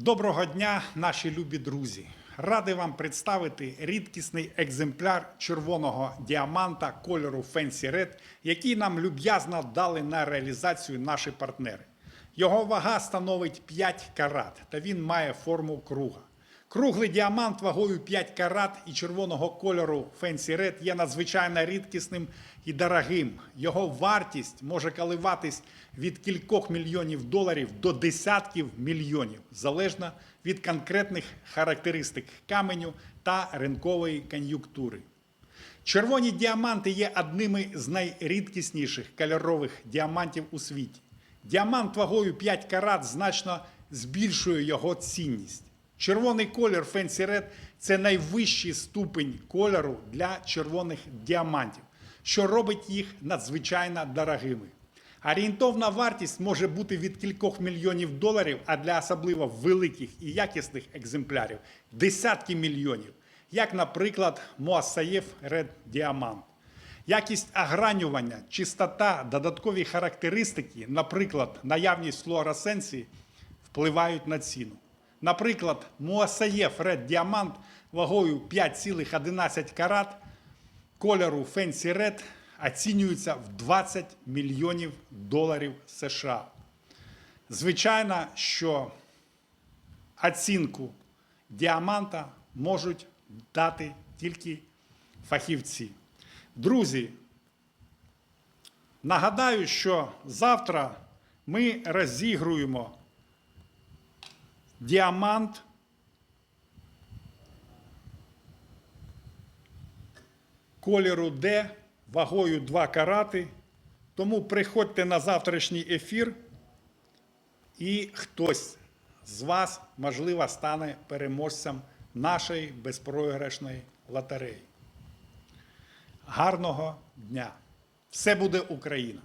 Доброго дня, наші любі друзі! Радий вам представити рідкісний екземпляр червоного діаманта кольору Fancy Red, який нам люб'язно дали на реалізацію наші партнери. Його вага становить 5 карат, та він має форму круга. Круглий діамант вагою 5 карат і червоного кольору Fancy Red є надзвичайно рідкісним і дорогим. Його вартість може коливатись від кількох мільйонів доларів до десятків мільйонів, залежно від конкретних характеристик каменю та ринкової кон'юнктури. Червоні діаманти є одними з найрідкісніших кольорових діамантів у світі. Діамант вагою 5 карат значно збільшує його цінність. Червоний колір Fancy Red – це найвищий ступень кольору для червоних діамантів, що робить їх надзвичайно дорогими. Орієнтовна вартість може бути від кількох мільйонів доларів, а для особливо великих і якісних екземплярів десятки мільйонів, як, наприклад, Моасаєв Red Diamond. Якість огранювання, чистота, додаткові характеристики, наприклад, наявність флуоресценції, впливають на ціну. Наприклад, Моасаєв Red Diamond вагою 5,11 карат кольору Fancy Red оцінюється в 20 мільйонів доларів США. Звичайно, що оцінку діаманта можуть дати тільки фахівці. Друзі, нагадаю, що завтра ми розігруємо діамант кольору Д вагою 2 карати. Тому приходьте на завтрашній ефір, і хтось з вас, можливо, стане переможцем нашої безпроіграшної лотереї. Гарного дня! Все буде Україна!